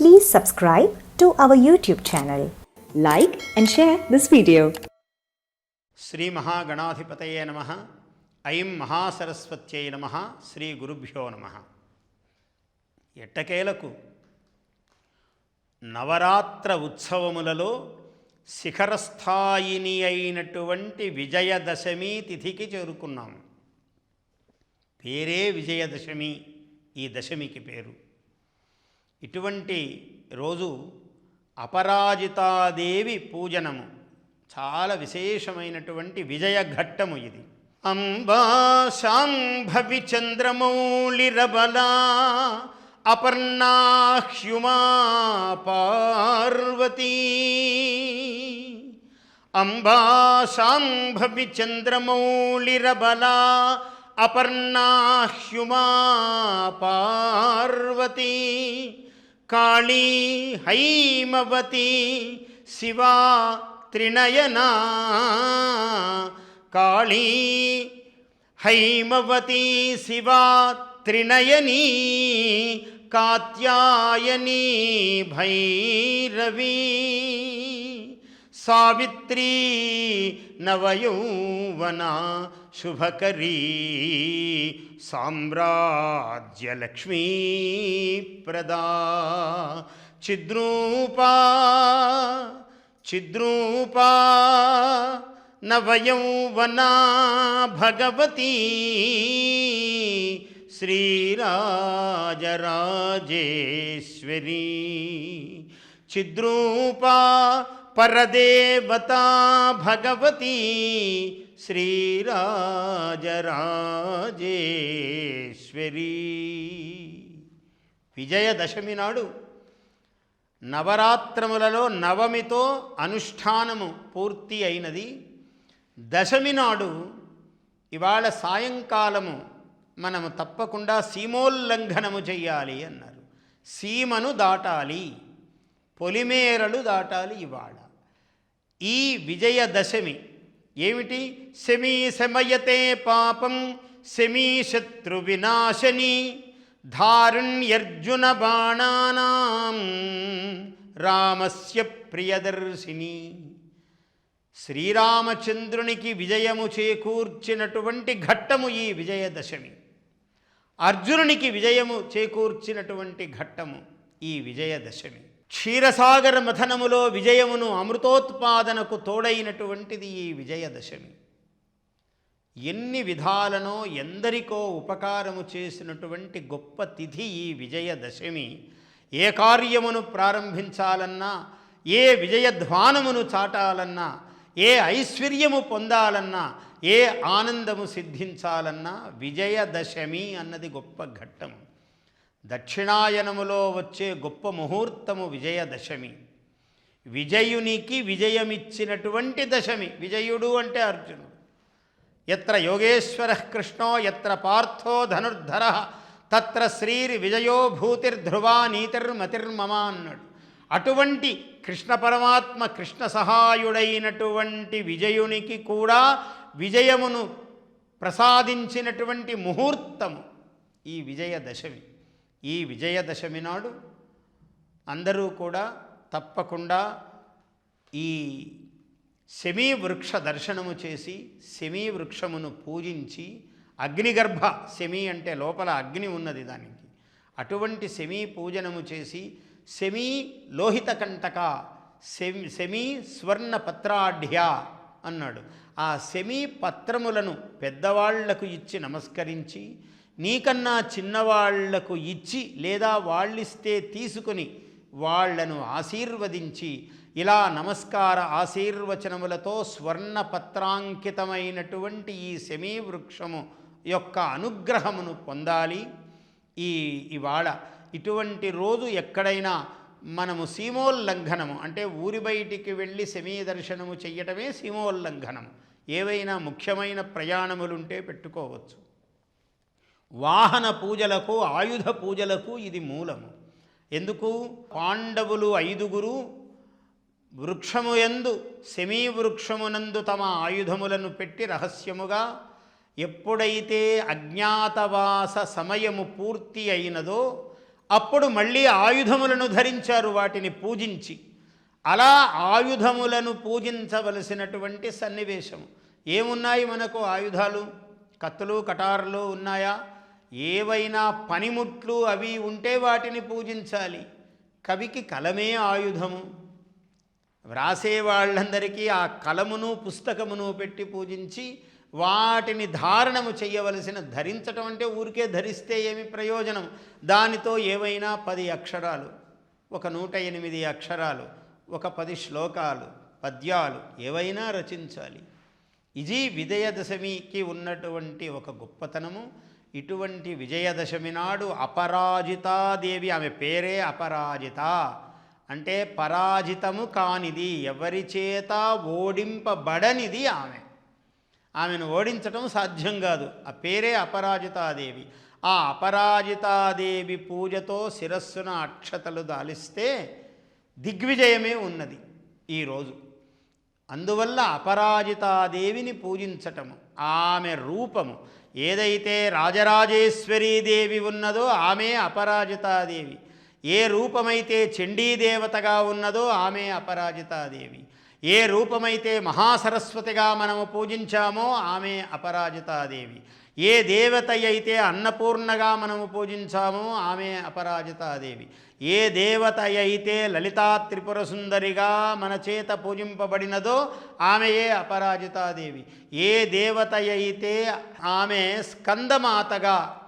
Please subscribe to our YouTube channel. Like and share this video. Shri మహాగణాధిపతయే నమ ఐం మహాసరస్వత్యై నమ శ్రీ గురుభ్యో నమ ఎట్టకేలకు? నవరాత్ర ఉత్సవములలో శిఖరస్థాయిని అయినటువంటి విజయదశమి తిథికి చేరుకున్నాము. పేరే విజయదశమి ఈ దశమికి పేరు. ఇటువంటి రోజు అపరాజితాదేవి పూజనము. చాలా విశేషమైనటువంటి విజయ ఘట్టము ఇది. అంబా శాంభవి చంద్రమౌళిరబలా అపర్ణాహ్యుమా పార్వతీ. అంబా శాంభవి చంద్రమౌళిరబలా అపర్ణాహ్యుమా పార్వతీ. కాళీ హైమవతి శివా త్రినయనా కాళీ హైమవతి శివా త్రినయనీ కాత్యాయనీ భైరవీ సావిత్రీ నవయౌవనా शुभकरी। साम्राज्यलक्ष्मी प्रदा। छिद्रूपा छिद्रूपा न वयौवना भगवती। श्रीराजराजेश्वरी। छिद्रूपा परदेवता भगवती। శ్రీరాజరాజేశ్వరీ. విజయదశమి నాడు నవరాత్రములలో నవమితో అనుష్ఠానము పూర్తి అయినది. దశమి నాడు ఇవాళ సాయంకాలము మనము తప్పకుండా సీమోల్లంఘనము చెయ్యాలి అన్నారు. సీమను దాటాలి పొలిమేరలు దాటాలి ఇవాళ. ఈ విజయదశమి ఏమిటి? శమీ శమయతే పాపం శమీ శత్రు వినాశని ధారుణ్యర్జున బాణానాం రామస్య ప్రియదర్శిని. శ్రీరామచంద్రునికి విజయము చేకూర్చినటువంటి ఘట్టము ఈ విజయదశమి. అర్జునునికి విజయము చేకూర్చినటువంటి ఘట్టము ఈ విజయదశమి. క్షీరసాగర మథనములో విజయమును అమృతోత్పాదనకు తోడైనటువంటిది ఈ విజయదశమి. ఎన్ని విధాలనో ఎందరికో ఉపకారము చేసినటువంటి గొప్ప తిథి ఈ విజయదశమి. ఏ కార్యమును ప్రారంభించాలన్నా ఏ విజయధ్వానమును చాటాలన్నా ఏ ఐశ్వర్యము పొందాలన్నా ఏ ఆనందము సిద్ధించాలన్నా విజయదశమి అన్నది గొప్ప ఘట్టము. దక్షిణాయనములో వచ్చే గొప్ప ముహూర్తము విజయదశమి. విజయునికి విజయమిచ్చినటువంటి దశమి. విజయుడు అంటే అర్జునుడు. ఎత్ర యోగేశ్వర కృష్ణో ఎత్ర పార్థో ధనుర్ధర తత్ర శ్రీర్ విజయో భూతిర్ధ్రువా నీతిర్మతిర్మమ అన్నాడు అటువంటి కృష్ణ పరమాత్మ కృష్ణ సహాయుడైనటువంటి విజయునికి కూడా విజయమును ప్రసాదించినటువంటి ముహూర్తము ఈ విజయదశమి. ఈ విజయదశమి నాడు అందరూ కూడా తప్పకుండా ఈ శమీ వృక్ష దర్శనము చేసి శమీ వృక్షమును పూజించి అగ్నిగర్భ శమీ అంటే లోపల అగ్ని ఉన్నది దానికి. అటువంటి శమీ పూజనము చేసి శమీ లోహిత కంటక శమి శమీ స్వర్ణ పత్రాఢ్య అన్నాడు. ఆ శమీ పత్రములను పెద్దవాళ్ళకు ఇచ్చి నమస్కరించి నీకన్నా చిన్నవాళ్ళకు ఇచ్చి లేదా వాళ్ళిస్తే తీసుకుని వాళ్ళను ఆశీర్వదించి ఇలా నమస్కార ఆశీర్వచనములతో స్వర్ణ పత్రాంకితమైనటువంటి ఈ సెమీవృక్షము యొక్క అనుగ్రహమును పొందాలి. ఈ ఇవాళ ఇటువంటి రోజు ఎక్కడైనా మనము సీమోల్లంఘనము అంటే ఊరి బయటికి వెళ్ళి సెమీ దర్శనము చెయ్యటమే సీమోల్లంఘనము. ఏవైనా ముఖ్యమైన ప్రయాణములుంటే పెట్టుకోవచ్చు. వాహన పూజలకు ఆయుధ పూజలకు ఇది మూలము. ఎందుకు? పాండవులు ఐదుగురు వృక్షము ఎందు సెమీ వృక్షమునందు తమ ఆయుధములను పెట్టి రహస్యముగా ఎప్పుడైతే అజ్ఞాతవాస సమయము పూర్తి అయినదో అప్పుడు మళ్ళీ ఆయుధములను ధరించారు వాటిని పూజించి. అలా ఆయుధములను పూజించవలసినటువంటి సన్నివేశం ఏమున్నాయి మనకు ఆయుధాలు? కత్తులు కటారులు ఉన్నాయా? ఏవైనా పనిముట్లు అవి ఉంటే వాటిని పూజించాలి. కవికి కలమే ఆయుధము. వ్రాసే వాళ్ళందరికీ ఆ కలమును పుస్తకమును పెట్టి పూజించి వాటిని ధారణము చేయవలసిన ధరించటం అంటే ఊరికే ధరిస్తే ఏమి ప్రయోజనం? దానితో ఏవైనా పది అక్షరాలు ఒక నూట ఎనిమిది అక్షరాలు ఒక పది శ్లోకాలు పద్యాలు ఏవైనా రచించాలి. ఇది విజయదశమికి ఉన్నటువంటి ఒక గొప్పతనము ఇటువంటి విజయదశమి నాడు అపరాజితాదేవి ఆమె పేరే అపరాజిత. అంటే పరాజితము కానిది ఎవరి చేత ఓడింపబడనిది ఆమె. ఆమెను ఓడించటం సాధ్యం కాదు. ఆ పేరే అపరాజితాదేవి. ఆ అపరాజితాదేవి పూజతో శిరస్సున అక్షతలు దాలిస్తే దిగ్విజయమే ఉన్నది ఈరోజు అందువల్ల అపరాజితాదేవిని పూజించటము ఆమె రూపము ఏదైతే రాజరాజేశ్వరీదేవి ఉన్నదో ఆమె అపరాజితాదేవి. ఏ రూపమైతే చండీదేవతగా ఉన్నదో ఆమె అపరాజితాదేవి. ఏ రూపమైతే మహాసరస్వతిగా మనము పూజించామో ఆమె అపరాజితాదేవి. ఏ దేవత అయితే అన్నపూర్ణగా మనము పూజించామో ఆమె అపరాజితాదేవి. ఏ దేవత అయితే లలితా త్రిపుర సుందరిగా మన చేత పూజింపబడినదో ఆమెయే అపరాజితాదేవి. ఏ దేవత అయితే ఆమె స్కందమాతగా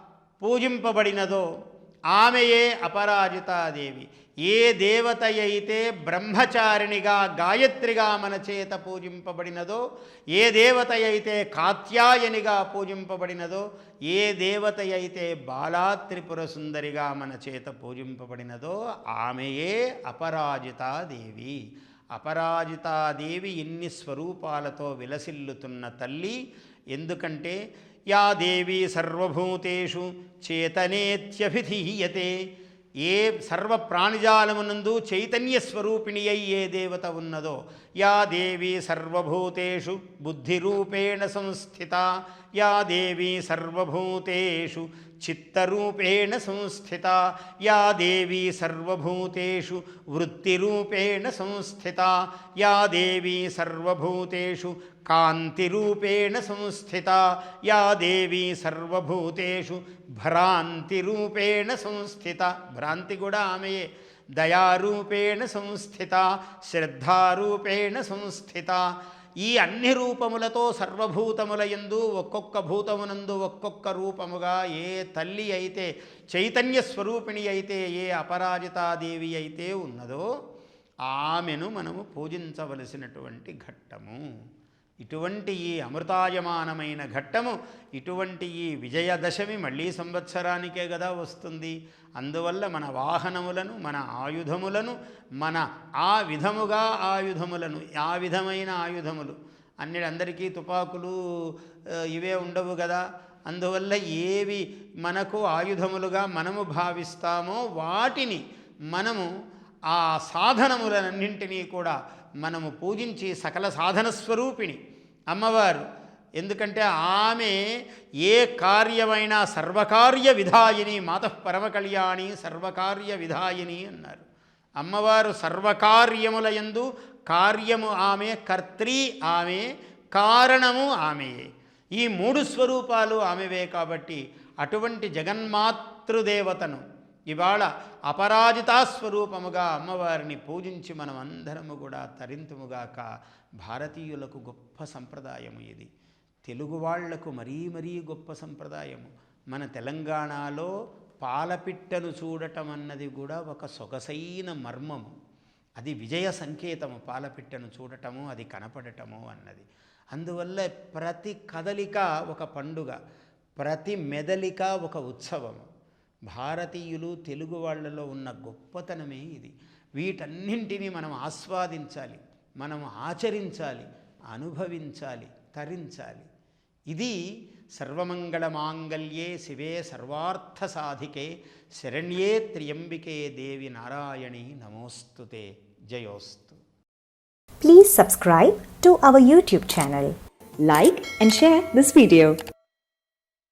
పూజింపబడినదో ఆమెయే అపరాజితాదేవి. ఏ దేవత అయితే బ్రహ్మచారిణిగా గాయత్రిగా మన చేత పూజింపబడినదో ఏ దేవత అయితే కాత్యాయనిగా పూజింపబడినదో ఏ దేవత అయితే బాలాత్రిపుర సుందరిగా మన చేత పూజింపబడినదో ఆమెయే అపరాజితాదేవి. అపరాజితాదేవి ఇన్ని స్వరూపాలతో విలసిల్లుతున్న తల్లి. ఎందుకంటే యా దేవి సర్వభూతేషు చేతనేత్యభిధీయతే. ఏ సర్వ ప్రాణిజాలమునందు చైతన్య స్వరూపిణి అయి ఏ దేవత ఉన్నదో యా దేవి సర్వభూతేషు బుద్ధిరూపేణ సంస్థిత యా దేవీ సర్వభూతేషు చిత్తరూపేణ సంస్థిత. యా దేవీ సర్వభూతేషు వృత్తిరూపేణ సంస్థిత. యా దేవీ సర్వభూతేషు కాంతిరూపేణ సంస్థిత. యా దేవీ సర్వభూతేషు భ్రాంతిరూపేణ సంస్థిత. భ్రాంతి కూడా ఆమెయే. దయారూపేణ సంస్థిత శ్రద్ధారూపేణ సంస్థిత. ఈ అన్ని రూపములతో సర్వభూతముల యందు ఒక్కొక్క భూతమునందు ఒక్కొక్క రూపముగా ఏ తల్లి అయితే చైతన్య స్వరూపిణి అయితే ఏ అపరాజితాదేవి అయితే ఉన్నదో ఆమెను మనము పూజించవలసినటువంటి ఘట్టము. ఇటువంటి ఈ అమృతాయమానమైన ఘట్టము ఇటువంటి ఈ విజయదశమి మళ్ళీ సంవత్సరానికే కదా వస్తుంది. అందువల్ల మన వాహనములను మన ఆయుధములను మన ఆ విధముగా ఆయుధములను ఆ విధమైన ఆయుధములు అన్ని అందరికీ తుపాకులు ఇవే ఉండవు కదా. అందువల్ల ఏవి మనకు ఆయుధములుగా మనము భావిస్తామో వాటిని మనము ఆ సాధనములన్నింటినీ కూడా మనము పూజించి సకల సాధన స్వరూపిణి అమ్మవారు. ఎందుకంటే ఆమె ఏ కార్యమైనా సర్వకార్య విధాయిని మాత పరమకళ్యాణి సర్వకార్య విధాయిని అన్నారు. అమ్మవారు సర్వకార్యముల యందు కార్యము ఆమె కర్త్రి ఆమె కారణము ఆమెయే ఈ మూడు స్వరూపాలు ఆమెవే కాబట్టి అటువంటి జగన్మాతృదేవతను ఇవాళ అపరాజితా స్వరూపముగా అమ్మవారిని పూజించి మనం అందరము కూడా తరింతుముగాక భారతీయులకు గొప్ప సంప్రదాయము ఇది. తెలుగు వాళ్ళకు మరీ మరీ గొప్ప సంప్రదాయము. మన తెలంగాణలో పాలపిట్టను చూడటం అన్నది కూడా ఒక సొగసైన మర్మము. అది విజయ సంకేతము పాలపిట్టను చూడటము అది కనపడటము అన్నది. అందువల్ల ప్రతి కదలిక ఒక పండుగ ప్రతి మెదలిక ఒక ఉత్సవము. భారతీయులు తెలుగు వాళ్ళలో ఉన్న గొప్పతనమే ఇది. వీటన్నింటినీ మనం ఆస్వాదించాలి మనం ఆచరించాలి అనుభవించాలి తరించాలి. ఇది సర్వమంగళ మాంగళ్యే శివే సర్వార్థ సాధికే శరణ్యే త్ర్యంబికే దేవి నారాయణి నమోస్తుతే. జయోస్తు. Please subscribe to our YouTube channel like and share this video